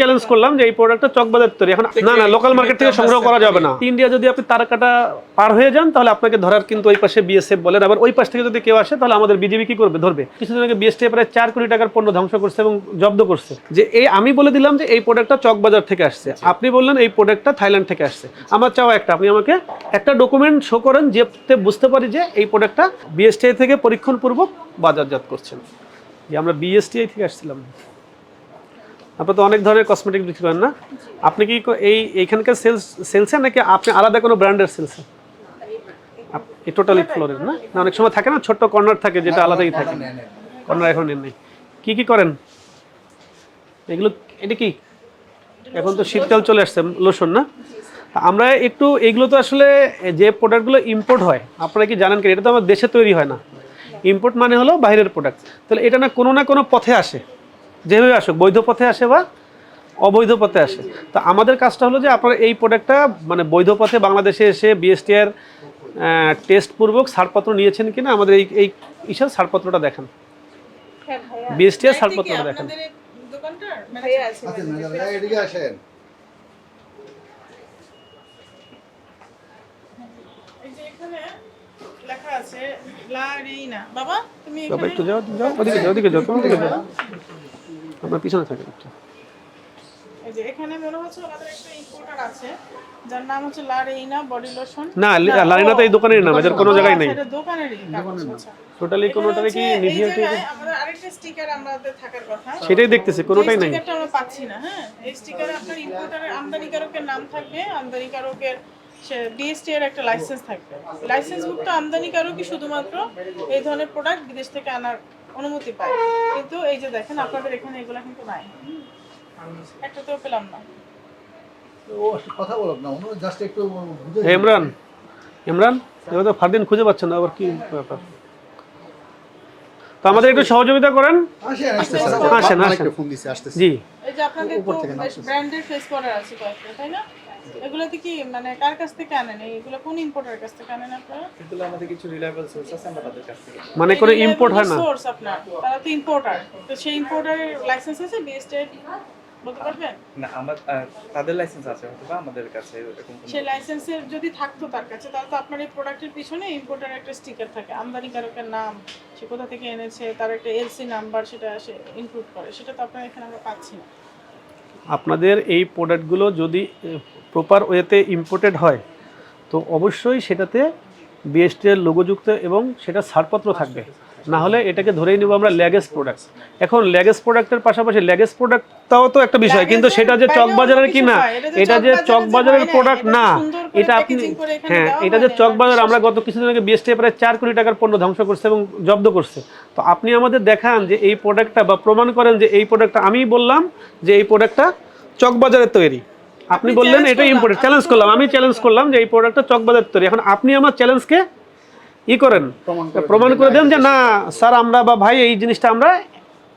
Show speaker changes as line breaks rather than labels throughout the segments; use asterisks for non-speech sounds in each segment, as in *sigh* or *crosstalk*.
Challenge করলাম যে এই প্রোডাক্টটা চকবাজার তৈরি। এখন না না লোকাল মার্কেট থেকে সংগ্রহ করা যাবে না। ইন্ডিয়া যদি আপনি তারকাটা পার হয়ে যান তাহলে আপনাকে ধরার কিন্তু ওই পাশে বিএসএফ বলেন আবার ওই পাশ থেকে যদি কেউ আসে তাহলে আমাদের বিজেপি কি করবে? ধরবে। কিছুদিন আগে বিএসটি প্রায় চার কোটি টাকার পণ্য ধ্বংস করছে এবং জব্দ করছে। যে এই আমি বলে দিলাম যে এই প্রোডাক্টটা চকবাজার থেকে আসছে। আপনি বললেন এই প্রোডাক্টটা থাইল্যান্ড থেকে আসছে। আমার চাওয়া একটা আপনি আমাকে একটা ডকুমেন্ট শো করেন যেতে বুঝতে পারি যে এই প্রোডাক্টটা বিএসটিআই থেকে পরীক্ষণপূর্বক বাজারজাত করছেন। যে আমরা বিএসটিআই থেকে আসছিলাম। আপনি তো অনেক ধরনের কসমেটিক বিক্রি করেন না? আপনি কি এই এইখানকার সেলস সেলসে নাকি আপনি আলাদা কোনো ব্র্যান্ডের সেলসে এই টোটালি ফ্লোরের না? না অনেক সময় থাকে না ছোট্ট কর্নার থাকে যেটা আলাদাই থাকে। কর্নার এখন নেই কি কি করেন? এগুলো এটা কি? এখন তো শীতকাল চলে আসছে লোশন না? আমরা একটু এগুলো তো আসলে যে প্রোডাক্টগুলো ইম্পোর্ট হয় আপনারা কি জানেন কি? এটা তো আমার দেশে তৈরি হয় না। ইম্পোর্ট মানে হলো বাইরের প্রোডাক্ট তাহলে এটা না কোনো না কোনো পথে আসে। যেভাবে আসুক বৈধ পথে আসে বা অবৈধ পথে আসে। তো আমাদের কাজটা হলো যে আপনার এই প্রোডাক্টটা মানে বৈধ পথে বাংলাদেশে এসে বিএসটিআর টেস্ট পূর্বক ছাড়পত্র নিয়েছেন কিনা আমাদের এই এই ইসার ছাড়পত্রটা দেখান। বিএসটিআর ছাড়পত্রটা দেখান।
দোকানটার?
ভাইয়া আছে
ভাইয়া এদিকে আসেন।
এই যে এখানে লেখা আছে লা বাবা তুমি
একটু যাও যাও ওদিকে যাও ওদিকে যাও তোমার ওদিকে যাও। আপনার পিছনে থাকেন একটু।
এই যে এখানে মনে হচ্ছে ওনাদের একটা ইম্পোর্টার আছে যার নাম হচ্ছে লা বডি লোশন
না লারিনা তো এই দোকানের নাম এদের কোনো জায়গায় নেই।
এটা দোকানেরই আচ্ছা।
টোটালি কোনোটারে কি নিভিয়া
জায়গায় আমাদের আরেকটা স্টিকার আমাদের থাকার কথা।
সেটাই দেখতেছি কোনোটাই নাই।
স্টিকারটা আমরা পাচ্ছি না হ্যাঁ। এই স্টিকারে আপনার ইম্পোর্টারের আমদানিকারকের নাম থাকবে আমদানিকারকের ডিএসটি এর একটা লাইসেন্স থাকবে। লাইসেন্সভুক্ত আমদানিকারকই শুধুমাত্র এই ধরনের প্রোডাক্ট বিদেশ থেকে আনার অনুমতি পায়। কিন্তু এই যে দেখেন আপনাদের এখানে এগুলো কিন্তু নাই। একটা তো পেলাম না।
ও কথা বলব না জাস্ট একটু
ইমরান ইমরান এবার তো ফারদিন খুঁজে পাচ্ছেন না আবার কি ব্যাপার? তো আমাদের একটু সহযোগিতা করেন।
আসেন আসেন
জি।
এই যে আপনাদের তো বেশ ব্র্যান্ডের ফেস পাউডার আছে কয়েকটা তাই না? এগুলোতে কি মানে কার কাছ থেকে আনেন? এগুলো কোন ইম্পোর্টারের কাছ থেকে আনেন আপনারা?
এগুলো আমাদের কিছু রিলায়েবল সোর্স আছে আমরা তাদের কাছ থেকে
মানে করে ইম্পোর্ট হয় না?
সোর্স আপনার। তারা তো ইম্পোর্টার তো সেই ইম্পোর্টারের লাইসেন্স আছে
না আমার তাদের লাইসেন্স আছে হয়তো বা আমাদের কাছে এরকম
সেই লাইসেন্সের যদি থাকতো তার কাছে তাহলে তো আপনার এই প্রোডাক্টের পিছনে ইম্পোর্টার একটা স্টিকার থাকে। আমদানিকারকের নাম সে কোথা থেকে এনেছে তার একটা এলসি নাম্বার সেটা সে ইনক্লুড করে। সেটা তো আপনার এখানে আমরা পাচ্ছি না।
আপনাদের এই প্রোডাক্টগুলো যদি প্রপার ওয়েতে ইম্পোর্টেড হয় তো অবশ্যই সেটাতে বিএসটি এর লোগোযুক্ত এবং সেটা ছাড়পত্র থাকবে। না হলে এটাকে ধরেই নেব আমরা ল্যাগেজ প্রোডাক্ট এখন ল্যাগেজ প্রোডাক্টের পাশাপাশি ল্যাগেজ প্রোডাক্টটাও তো একটা বিষয় কিন্তু সেটা যে চকবাজারের কি না এটা যে চকবাজারের প্রোডাক্ট না এটা আপনি হ্যাঁ এটা যে চকবাজার আমরা গত কিছুদিন আগে বিএসটি প্রায় চার কোটি টাকার পণ্য ধ্বংস করছে এবং জব্দ করছে। তো আপনি আমাদের দেখান যে এই প্রোডাক্টটা বা প্রমাণ করেন যে এই প্রোডাক্টটা আমি বললাম যে এই প্রোডাক্টটা চক চকবাজারের তৈরি। আপনি বললেন এটা ইম্পোর্টেড চ্যালেঞ্জ করলাম আমি চ্যালেঞ্জ করলাম যে এই প্রোডাক্টটা চকবাজার তৈরি। এখন আপনি আমার চ্যালেঞ্জকে ই করেন প্রমাণ করে দেন যে না স্যার আমরা বা ভাই এই জিনিসটা আমরা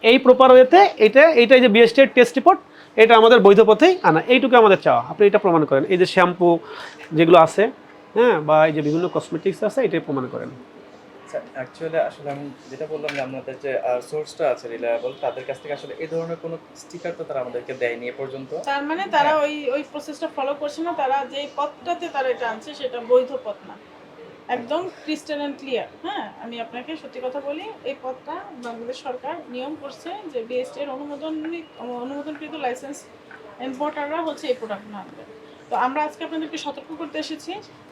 এই প্রপার ওয়েতে এটা এইটা যে বিএসটি টেস্ট রিপোর্ট এটা আমাদের বৈধ পথেই আনা। এইটুকু আমাদের চাওয়া। আপনি এটা প্রমাণ করেন। এই যে শ্যাম্পু যেগুলো আছে হ্যাঁ বা এই যে বিভিন্ন কসমেটিক্স আছে এটাই প্রমাণ করেন।
অ্যাকচুয়ালি আসলে আমি যেটা বললাম যে আমাদের যে সোর্সটা আছে রিলায়েবল তাদের কাছ থেকে আসলে এই ধরনের কোনো স্টিকার তো তারা আমাদেরকে দেয়নি এ পর্যন্ত।
তার মানে তারা ওই ওই প্রসেসটা ফলো করছে না তারা যে পথটাতে তারা এটা আনছে সেটা বৈধ পথ না। একদম ক্রিস্টাল অ্যান্ড ক্লিয়ার হ্যাঁ আমি আপনাকে সত্যি কথা বলি, এই পথটা বাংলাদেশ সরকার নিয়ম করছে যে বিএসটি এর অনুমোদন অনুমোদনকৃত লাইসেন্স ইম্পোর্টাররা হচ্ছে এই প্রোডাক্ট আনবে। তো আমরা আজকে আপনাদেরকে সতর্ক করতে এসেছি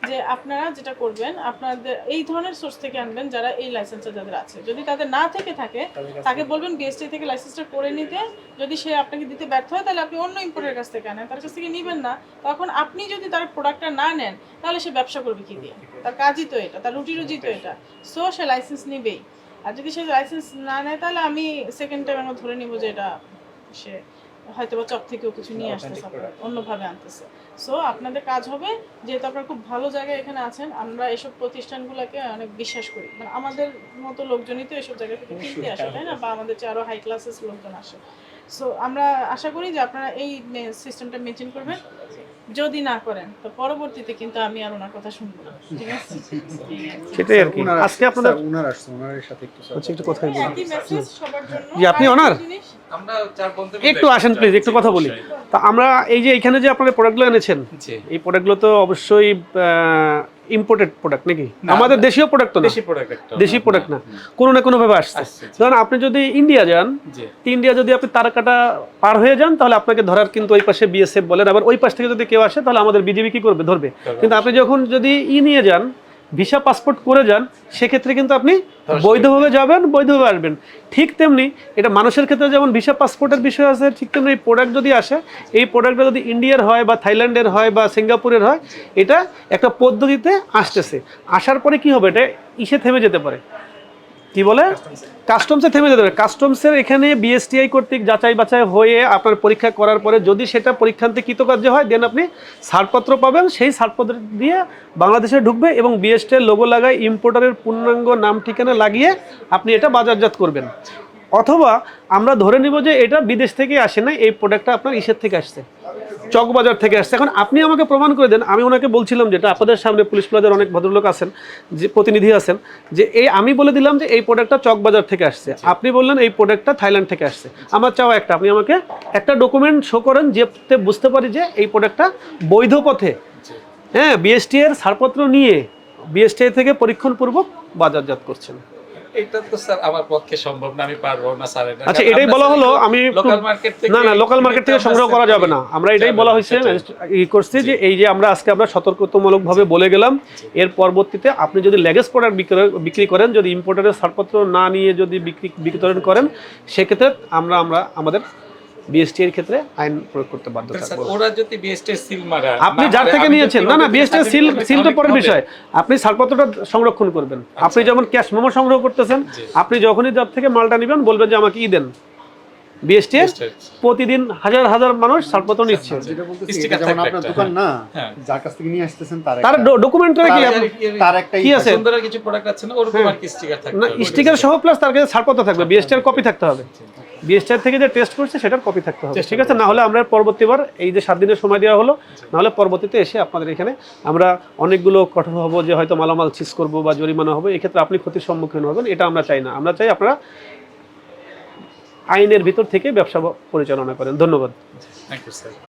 যে আপনারা যেটা করবেন, আপনাদের এই ধরনের সোর্স থেকে আনবেন যারা এই লাইসেন্সটা যাদের আছে। যদি তাদের না থেকে থাকে, তাকে বলবেন বিএসটি থেকে লাইসেন্সটা করে নিতে। যদি সে আপনাকে দিতে ব্যর্থ হয়, তাহলে আপনি অন্য ইম্পোর্টের কাছ থেকে আনেন। তার কাছ থেকে নেবেন না। তখন আপনি যদি তার প্রোডাক্টটা না নেন, তাহলে সে ব্যবসা করবে কি দিয়ে? তার কাজই তো এটা, তার রুটি রুজি তো এটা। সো সে লাইসেন্স নেবেই। আর যদি সে লাইসেন্স না নেয়, তাহলে আমি সেকেন্ড টাইম আমরা ধরে নিব যে এটা সে হয়তো বা চক থেকেও কিছু নিয়ে আসতেছে আপনার, অন্যভাবে আনতেছে। সো আপনাদের কাজ হবে যেহেতু আপনারা খুব ভালো জায়গায় এখানে আছেন আমরা এসব প্রতিষ্ঠানগুলোকে অনেক বিশ্বাস করি। মানে আমাদের মতো লোকজনই তো এসব জায়গা থেকে কিনতে আসে তাই না? বা আমাদের চেয়ে আরও হাই ক্লাসেস লোকজন আসে। সো আমরা আশা করি যে আপনারা এই সিস্টেমটা মেনটেন করবেন। যদি না করেন তো পরবর্তীতে কিন্তু আমি আর ওনার কথা শুনব না। ঠিক আছে? *laughs*
সেটাই আর কি। আজকে আপনাদের
উনার আসছে উনার সাথে একটু
হচ্ছে একটু বলি
একই মেসেজ সবার জন্য
জি, আপনি ওনার? একটু আসেন প্লিজ একটু কথা বলি। তা আমরা এই যে এখানে যে আপনারা প্রোডাক্টগুলো এনেছেন এই প্রোডাক্টগুলো তো অবশ্যই ইম্পোর্টেড প্রোডাক্ট নাকি? আমাদের দেশীয় প্রোডাক্ট তো না?
দেশি প্রোডাক্ট
দেশি প্রোডাক্ট না। কোনো না কোনো ভাবে আসছে। ধরেন আপনি যদি ইন্ডিয়া যান ইন্ডিয়া যদি আপনি তারকাটা পার হয়ে যান তাহলে আপনাকে ধরার কিন্তু ওই পাশে বিএসএফ বলেন। আবার ওই পাশ থেকে যদি কেউ আসে তাহলে আমাদের বিজেপি কি করবে? ধরবে।
ধরবে।
কিন্তু আপনি যখন যদি ই নিয়ে যান ভিসা পাসপোর্ট করে যান সেক্ষেত্রে কিন্তু আপনি বৈধভাবে যাবেন। বৈধভাবে আসবেন। ঠিক তেমনি এটা মানুষের ক্ষেত্রে যেমন ভিসা পাসপোর্টের বিষয় আছে ঠিক তেমনি এই প্রোডাক্ট যদি আসে এই প্রোডাক্টটা যদি ইন্ডিয়ার হয় বা থাইল্যান্ডের হয় বা সিঙ্গাপুরের হয় এটা একটা পদ্ধতিতে আসতেছে। আসার পরে কি হবে? এটা ইসে থেমে যেতে পারে। কি বলে? কাস্টমসে থেমে যেতে পারে কাস্টমসের এখানে বিএসটিআই কর্তৃক যাচাই বাছাই হয়ে আপনার পরীক্ষা করার পরে যদি সেটা পরীক্ষান্তে কৃতকার্য হয় দেন আপনি ছাড়পত্র পাবেন। সেই ছাড়পত্র দিয়ে বাংলাদেশে ঢুকবে এবং বিএসটিআই লোগো লাগায় ইম্পোর্টারের পূর্ণাঙ্গ নাম ঠিকানা লাগিয়ে আপনি এটা বাজারজাত করবেন। অথবা আমরা ধরে নিব যে এটা বিদেশ থেকে আসে না এই প্রোডাক্টটা আপনার ইসের থেকে আসছে, চকবাজার থেকে আসছে। এখন আপনি আমাকে প্রমাণ করে দেন, আমি ওনাকে বলছিলাম যেটা, আপনাদের সামনে পুলিশ প্লাজার অনেক ভদ্রলোক আছেন, যে প্রতিনিধি আছেন, যে এই আমি বলে দিলাম যে এই প্রোডাক্টটা চকবাজার থেকে আসছে। আপনি বললেন এই প্রোডাক্টটা থাইল্যান্ড থেকে আসছে। আমার চাওয়া একটা, আপনি আমাকে একটা ডকুমেন্ট শো করেন, যেতে বুঝতে পারি যে এই প্রোডাক্টটা বৈধ পথে হ্যাঁ বিএসটি এর ছাড়পত্র নিয়ে বিএসটি থেকে পরীক্ষণপূর্বক বাজারজাত করছেন।
এটা তো স্যার আমার পক্ষে সম্ভব না আমি পারব না স্যার এটা।
আচ্ছা এটাই বলা হলো আমি
লোকাল মার্কেট থেকে
না না লোকাল মার্কেট থেকে সংগ্রহ করা যাবে না। আমরা এটাই বলা হয়েছে ই করছি যে এই যে আমরা আজকে আমরা সতর্কতামূলক ভাবে বলে গেলাম এর পরবর্তীতে আপনি যদি লেগেজ প্রোডাক্ট বিক্রি করেন যদি ইম্পোর্টারের ছাড়পত্র না নিয়ে যদি বিক্রি বিতরণ করেন সেক্ষেত্রে আমরা আমরা আমাদের বিএসটি এর ক্ষেত্রে আইন প্রয়োগ করতে বাধ্য
স্যার
থাকব।
ওরা যদি বিএসটি সিল মারা
আপনি যার থেকে নিয়েছেন না না বিএসটি সিল সিল তো পরের বিষয়। আপনি ছাড়পত্রটা সংরক্ষণ করবেন। আপনি যেমন ক্যাশ মেমো সংগ্রহ করতেছেন আপনি যখনই যার থেকে মালটা নেবেন বলবেন যে আমাকে ই দেন। বিএসটি প্রতিদিন হাজার হাজার মানুষ ছাড়পত্র নিচ্ছে।
এটা যেমন আপনার দোকান না
হ্যাঁ।
যার কাছ থেকে নিয়ে আসতেছেন তার
তার ডকুমেন্টারি কি?
তার- একটা
কি আছে?
সুন্দরের কিছু প্রোডাক্ট আছে না ওরকম আর কি স্টিকার থাকবে
না স্টিকার সহ প্লাস তার কাছে ছাড়পত্র থাকবে বিএসটি এর কপি থাকতে হবে। বিএসটি থেকে যে টেস্ট করছে সেটার কপি থাকতে হবে। ঠিক আছে? না হলে আমরা পরবর্তীবার এই যে সাত দিনের সময় দেওয়া হলো না হলে পরবর্তীতে এসে আপনাদের এখানে আমরা অনেকগুলো কঠোর হব যে হয়তো মালামাল ছিস করব বা জরিমানা হবে এক্ষেত্রে আপনি ক্ষতির সম্মুখীন হবেন এটা আমরা চাই না। আমরা চাই আপনারা আইনের ভিতর থেকে ব্যবসা পরিচালনা করেন। ধন্যবাদ।
Thank you sir